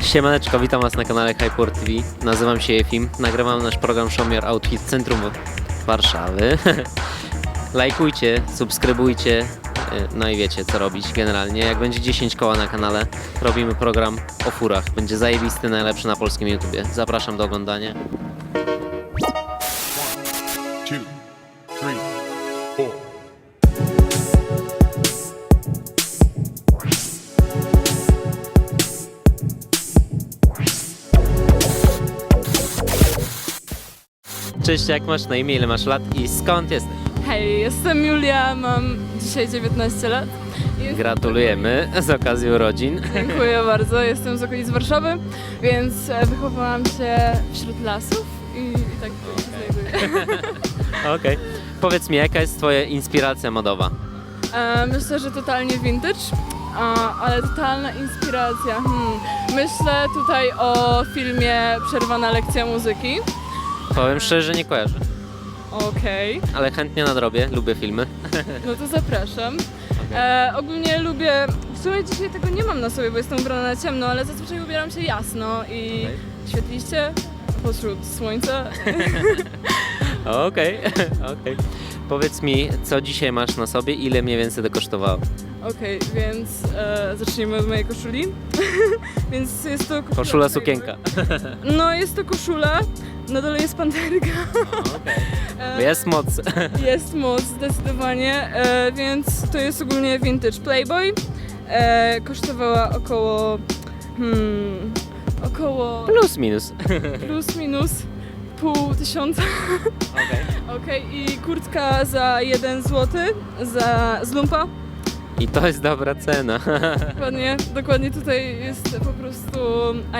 Siemaneczko, witam Was na kanale Hyport TV. Nazywam się Efim. Nagrywam nasz program Show Your Outfit w centrum Warszawy. Lajkujcie, subskrybujcie, y, no i wiecie co robić generalnie. Jak będzie 10 koła na kanale, robimy program o furach. Będzie zajebisty, najlepszy na polskim YouTubie. Zapraszam do oglądania. two, three, Cześć, jak masz na imię, ile masz lat i skąd jesteś? Hej, jestem Julia, mam dzisiaj 19 lat. Gratulujemy z okazji urodzin. Dziękuję bardzo, jestem z okolic Warszawy, więc e, wychowałam się wśród lasów i, i tak tu się znajduję. Okej. Powiedz mi, jaka jest Twoja inspiracja modowa? E, myślę, że totalnie vintage, a, ale totalna inspiracja. Hmm. Myślę tutaj o filmie Przerwana lekcja muzyki. Powiem szczerze, nie kojarzę, Okej, ale chętnie nadrobię, lubię filmy. no to zapraszam. E, ogólnie lubię, w sumie dzisiaj tego nie mam na sobie, bo jestem ubrana na ciemno, ale zazwyczaj ubieram się jasno i Okej. świetliście pośród słońca. Okej, okej. Powiedz mi, co dzisiaj masz na sobie, ile mniej więcej to kosztowało? Okej, więc e, zacznijmy od mojej koszuli. więc jest to koszula. Koszula, sukienka. No, jest to koszula, na dole jest panterka. E, Jest moc. Jest moc zdecydowanie, e, więc to jest ogólnie vintage Playboy. E, kosztowała około, hmm, około Plus minus. plus minus pół tysiąca. Okej. I kurtka za 1 zł za z lumpa. I to jest dobra cena. Dokładnie, dokładnie tutaj jest po prostu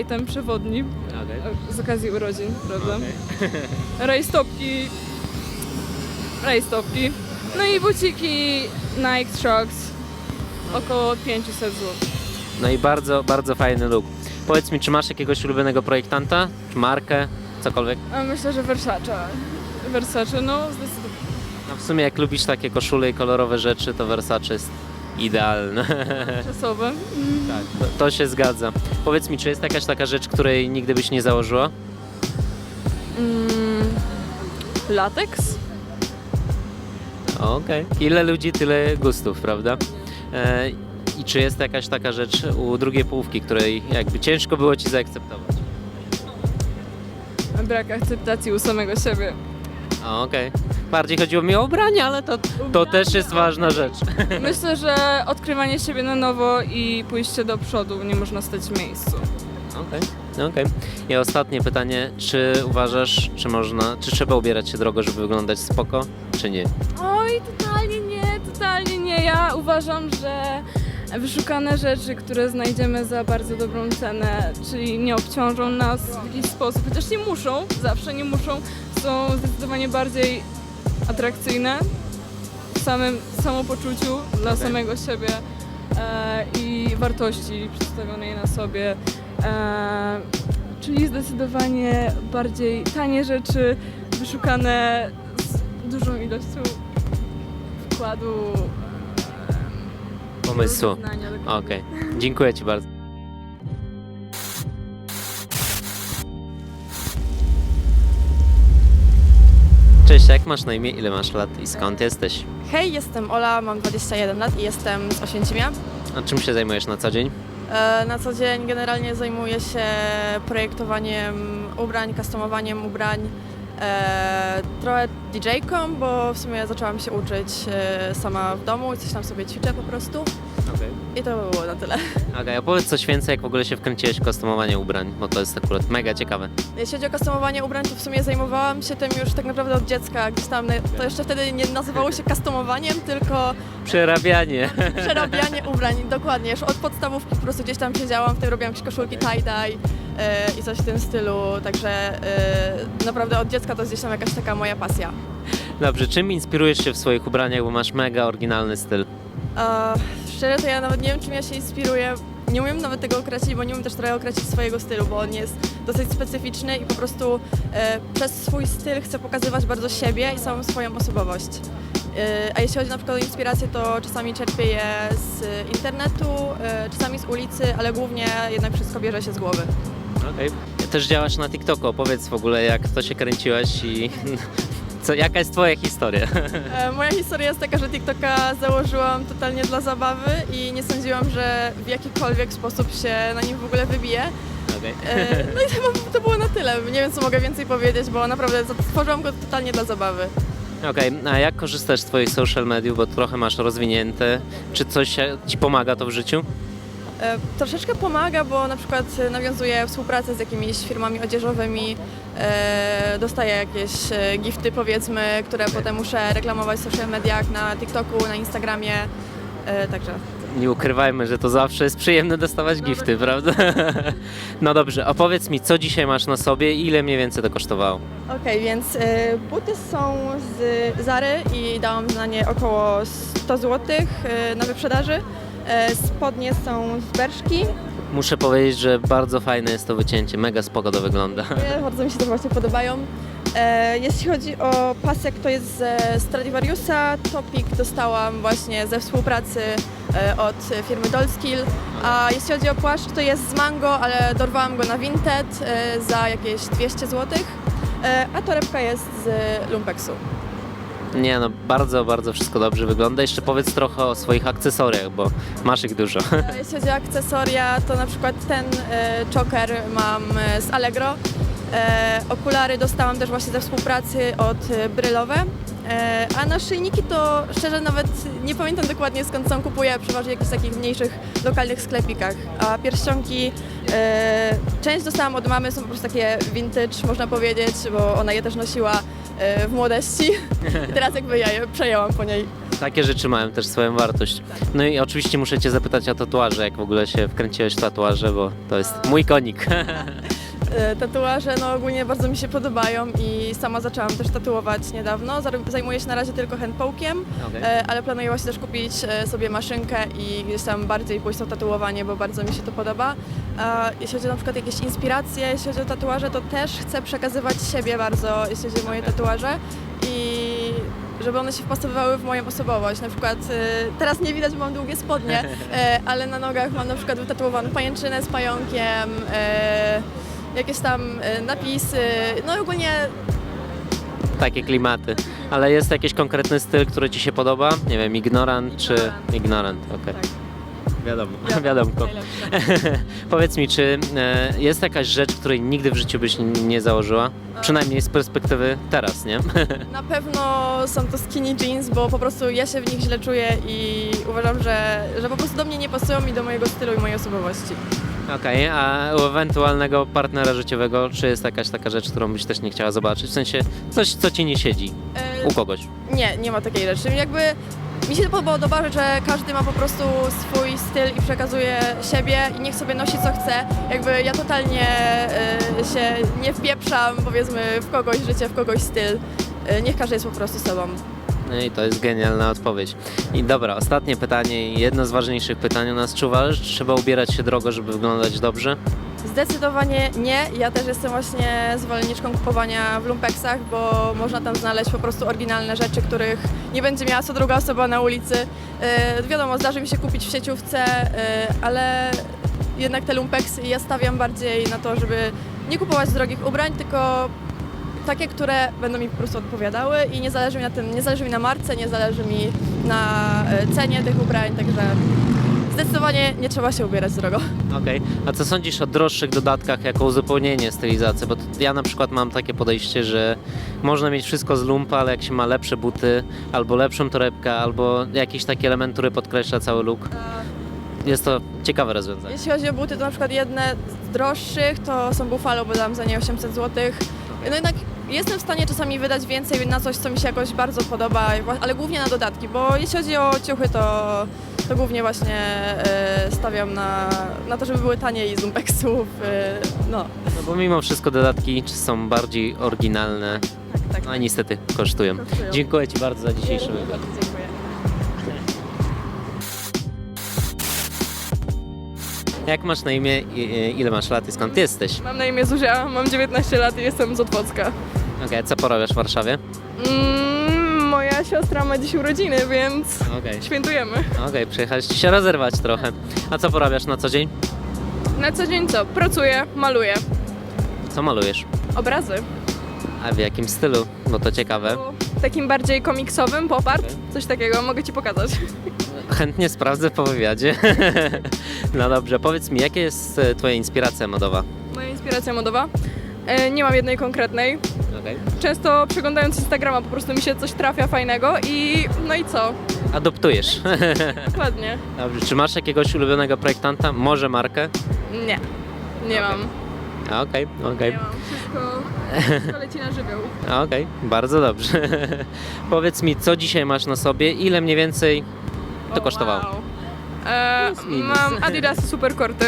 item przewodni z okazji urodzin, prawda? Rajstopki, rajstopki, no i buciki Nike Trucks około 500 zł. No i bardzo, bardzo fajny look. Powiedz mi, czy masz jakiegoś ulubionego projektanta? Czy markę? Cokolwiek? A myślę, że Versace. Versace, no zdecydowanie. No w sumie jak lubisz takie koszule i kolorowe rzeczy, to Versace jest idealne. Czasowe. tak, to, to się zgadza. Powiedz mi, czy jest jakaś taka rzecz, której nigdy byś nie założyła? Mm, lateks? Okej. Ile ludzi, tyle gustów, prawda? E, I czy jest jakaś taka rzecz u drugiej połówki, której jakby ciężko było ci zaakceptować? Brak akceptacji u samego siebie. Okej. Bardziej chodziło mi o ubranie, ale to, to też jest ważna rzecz. Myślę, że odkrywanie siebie na nowo i pójście do przodu nie można stać w miejscu. Okej, okej. I ostatnie pytanie, czy uważasz, czy można, czy trzeba ubierać się drogo, żeby wyglądać spoko, czy nie? Oj, totalnie nie, totalnie nie. Ja uważam, że wyszukane rzeczy, które znajdziemy za bardzo dobrą cenę, czyli nie obciążą nas w jakiś sposób, chociaż nie muszą, zawsze nie muszą, są zdecydowanie bardziej atrakcyjne w samym samopoczuciu dla Okej. samego siebie e, i wartości przedstawionej na sobie. E, czyli zdecydowanie bardziej tanie rzeczy, wyszukane z dużą ilością wkładu e, Pomysłu. Okej, dziękuję Ci bardzo. Cześć, jak masz na imię, ile masz lat i skąd jesteś? Hej, jestem Ola, mam 21 lat i jestem z Oświęcimia. A czym się zajmujesz na co dzień? E, Na co dzień generalnie zajmuję się projektowaniem ubrań, customowaniem ubrań, e, trochę DJ-ką, bo w sumie zaczęłam się uczyć e, sama w domu i coś tam sobie ćwiczę po prostu. Okej. I to by było na tyle. Okej, opowiedz coś więcej, jak w ogóle się wkręciłeś w customowanie ubrań, bo to jest akurat mega ciekawe. Jeśli chodzi o customowanie ubrań, to w sumie zajmowałam się tym już tak naprawdę od dziecka. Gdzieś tam, to jeszcze wtedy nie nazywało się customowaniem, tylko Przerabianie. przerabianie ubrań, dokładnie. Już od podstawówki po prostu gdzieś tam siedziałam, w tym robiłam jakieś koszulki tie-dye e, i coś w tym stylu, także e, naprawdę od dziecka to jest gdzieś tam jakaś taka moja pasja. Dobrze, czym inspirujesz się w swoich ubraniach, bo masz mega oryginalny styl? E, szczerze to ja nawet nie wiem, czym ja się inspiruję. Nie umiem nawet tego określić, bo nie umiem też trochę określić swojego stylu, bo on jest dosyć specyficzny i po prostu e, przez swój styl chcę pokazywać bardzo siebie i samą swoją osobowość. A jeśli chodzi na przykład o inspirację, to czasami czerpię je z internetu, y, czasami z ulicy, ale głównie jednak wszystko bierze się z głowy. Okej. Też działasz na TikToku. Opowiedz w ogóle, jak to się kręciłaś i co, jaka jest twoja historia? E, Moja historia jest taka, że TikToka założyłam totalnie dla zabawy i nie sądziłam, że w jakikolwiek sposób się na nim w ogóle wybije. Okej. E, No i to, to było na tyle. Nie wiem, co mogę więcej powiedzieć, bo naprawdę stworzyłam go totalnie dla zabawy. Okej, a jak korzystasz z twoich social mediów, bo trochę masz rozwinięte? Czy coś ci pomaga to w życiu? E, Troszeczkę pomaga, bo na przykład nawiązuję współpracę z jakimiś firmami odzieżowymi, e, dostaję jakieś e, gifty powiedzmy, które potem muszę reklamować w social mediach, na TikToku, na Instagramie, e, także Nie ukrywajmy, że to zawsze jest przyjemne dostawać gifty, prawda? No dobrze, opowiedz mi, co dzisiaj masz na sobie i ile mniej więcej to kosztowało? Okej, więc y, buty są z Zary i dałam na nie około 100 zł na wyprzedaży. E, spodnie są z Berszki. Muszę powiedzieć, że bardzo fajne jest to wycięcie, mega spoko to wygląda. Nie, bardzo mi się to właśnie podobają. E, jeśli chodzi o pasek, to jest ze Stradivariusa. Topik dostałam właśnie ze współpracy e, od firmy Dolskill. A jeśli chodzi o płaszcz, to jest z Mango, ale dorwałam go na Vinted e, za jakieś 200 zł. E, a torebka jest z Lumpeksu. Nie no, bardzo, bardzo wszystko dobrze wygląda. Jeszcze powiedz trochę o swoich akcesoriach, bo masz ich dużo. Jeśli chodzi o akcesoria, to na przykład ten e, choker mam e, z Allegro. E, okulary dostałam też właśnie ze współpracy od e, Brylowe. E, a naszyjniki to szczerze nawet nie pamiętam dokładnie skąd są kupuję, przeważnie w jakichś takich mniejszych lokalnych sklepikach. A pierścionki e, część dostałam od mamy, są po prostu takie vintage można powiedzieć, bo ona je też nosiła e, w młodości. I teraz jakby ja je przejęłam po niej. Takie rzeczy mają też swoją wartość. No i oczywiście muszę Cię zapytać o tatuaże, jak w ogóle się wkręciłeś w tatuaże, bo to jest mój konik. E, Tatuaże no ogólnie bardzo mi się podobają i sama zaczęłam też tatuować niedawno. Zajmuję się na razie tylko handpokiem, e, ale planuję właśnie też kupić e, sobie maszynkę i gdzieś tam bardziej pójść to tatuowanie, bo bardzo mi się to podoba. A jeśli chodzi na przykład o jakieś inspiracje, jeśli chodzi o tatuaże, to też chcę przekazywać siebie bardzo, jeśli chodzi o moje tatuaże i żeby one się wpasowywały w moją osobowość. Na przykład teraz nie widać, bo mam długie spodnie, ale na nogach mam na przykład wytatuowaną pajęczynę z pająkiem, jakieś tam e, napisy, no i ogólnie Takie klimaty. Ale jest jakiś konkretny styl, który Ci się podoba? Nie wiem, ignorant czy... Ignorant. Okej. Tak. Wiadomo, wiadomko. najlepsze. Powiedz mi, czy e, jest jakaś rzecz, której nigdy w życiu byś nie założyła? Przynajmniej z perspektywy teraz, nie? Na pewno są to skinny jeans, bo po prostu ja się w nich źle czuję i uważam, że, że po prostu do mnie nie pasują i do mojego stylu i mojej osobowości. Okej, a u ewentualnego partnera życiowego, czy jest jakaś taka rzecz, którą byś też nie chciała zobaczyć? W sensie coś, co Ci nie siedzi E, u kogoś. Nie, nie ma takiej rzeczy. Jakby mi się to podoba, że każdy ma po prostu swój styl i przekazuje siebie i niech sobie nosi co chce. Jakby ja totalnie e, się nie wpieprzam powiedzmy w kogoś życie, w kogoś styl. E, Niech każdy jest po prostu sobą. No i to jest genialna odpowiedź. I dobra, ostatnie pytanie jedno z ważniejszych pytań u nas. Czy uważasz, trzeba ubierać się drogo, żeby wyglądać dobrze? Zdecydowanie nie. Ja też jestem właśnie zwolenniczką kupowania w lumpeksach, bo można tam znaleźć po prostu oryginalne rzeczy, których nie będzie miała co druga osoba na ulicy. E, wiadomo, zdarzy mi się kupić w sieciówce, e, ale jednak te lumpeksy ja stawiam bardziej na to, żeby nie kupować drogich ubrań, tylko takie, które będą mi po prostu odpowiadały i nie zależy mi na tym, nie zależy mi na marce, nie zależy mi na e, cenie tych ubrań, także zdecydowanie nie trzeba się ubierać drogo. Okej, a co sądzisz o droższych dodatkach jako uzupełnienie stylizacji? Bo ja na przykład mam takie podejście, że można mieć wszystko z lumpa, ale jak się ma lepsze buty, albo lepszą torebkę, albo jakiś taki element, który podkreśla cały look, jest to ciekawe rozwiązanie. Jeśli chodzi o buty, to na przykład jedne z droższych to są Buffalo, bo dam za nie 800 zł. No jednak jestem w stanie czasami wydać więcej na coś, co mi się jakoś bardzo podoba, ale głównie na dodatki, bo jeśli chodzi o ciuchy, to, to głównie właśnie e, stawiam na, na to, żeby były taniej z lumpeksów. E, no, No bo mimo wszystko dodatki są bardziej oryginalne, tak, tak. no a niestety kosztują. Kosztują. Dziękuję Ci bardzo za dzisiejszy wywiad. Bardzo dziękuję. Jak masz na imię, i- i- ile masz lat i skąd jesteś? Mam na imię Zuzia, mam 19 lat i jestem z Otwocka. Okej, co porabiasz w Warszawie? Mm, moja siostra ma dziś urodziny, więc Okej. świętujemy. Okej, przyjechaliście się rozerwać trochę. A co porabiasz na co dzień? Na co dzień co? Pracuję, maluję. Co malujesz? Obrazy. A w jakim stylu? Bo to ciekawe. Takim bardziej komiksowym, pop art, coś takiego, mogę ci pokazać. Chętnie sprawdzę po wywiadzie. No dobrze, powiedz mi, jaka jest e, twoja inspiracja modowa? Moja inspiracja modowa? E, nie mam jednej konkretnej. Okej. Często przeglądając Instagrama po prostu mi się coś trafia fajnego i no i co? Adoptujesz. Dokładnie. Dobrze, czy masz jakiegoś ulubionego projektanta? Może markę? Nie. Nie mam. A, Okej, okej. Nie mam. Wszystko, wszystko leci na żywioł. Okej, bardzo dobrze. Powiedz mi, co dzisiaj masz na sobie? Ile mniej więcej to O, kosztowało? wow. E, Plus, minus. mam Adidas Superkorty.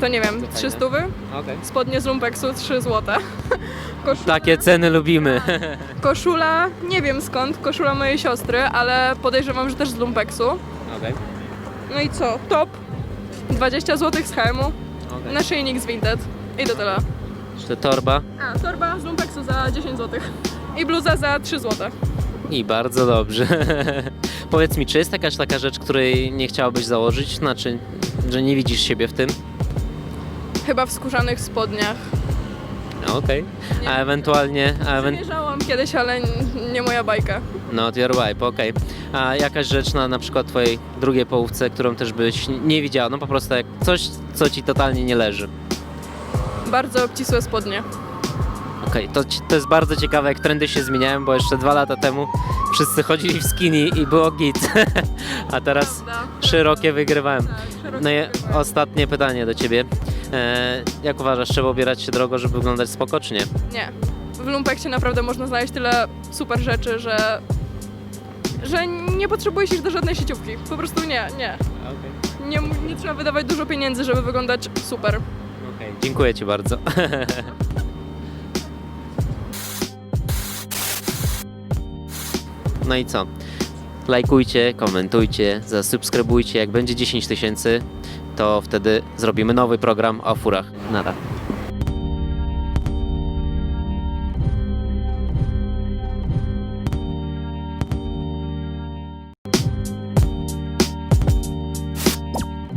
To nie wiem, fajne. 300 wy. Okej. Spodnie z Lumpeksu 3 złote. Koszula, Takie ceny lubimy. koszula, nie wiem skąd, koszula mojej siostry, ale podejrzewam, że też z Lumpeksu. Okej. No i co? Top. 20 zł z Helmu. okej. Naszyjnik z Vinted. I to tyle. Jeszcze torba. A, torba z Lumpeksu za 10 zł. I bluza za 3 zł. I bardzo dobrze. Powiedz mi, czy jest jakaś taka rzecz, której nie chciałabyś założyć? Znaczy, że nie widzisz siebie w tym? Chyba w skórzanych spodniach. No, Okej. A ewentualnie, a ewen... Przymierzałam kiedyś, ale n- nie moja bajka. Not your wipe, okej. A jakaś rzecz na na przykład twojej drugiej połówce, którą też byś nie widziała, no po prostu jak coś, co ci totalnie nie leży. Bardzo obcisłe spodnie. Okej, to, ci- to jest bardzo ciekawe, jak trendy się zmieniają, bo jeszcze dwa lata temu wszyscy chodzili w skinny i było git, a teraz Prawda? szerokie wygrywałem. Tak, szerokie No i ostatnie pytanie do ciebie. E, jak uważasz, trzeba ubierać się drogo, żeby wyglądać spoko, czy nie? Nie. W Lumpeksie naprawdę można znaleźć tyle super rzeczy, że że nie potrzebujesz iść do żadnej sieciówki. Po prostu nie, nie. Nie, mu- nie trzeba wydawać dużo pieniędzy, żeby wyglądać super. Dziękuję ci bardzo. No i co? Lajkujcie, komentujcie, zasubskrybujcie. Jak będzie 10 tysięcy, to wtedy zrobimy nowy program o furach. Nada.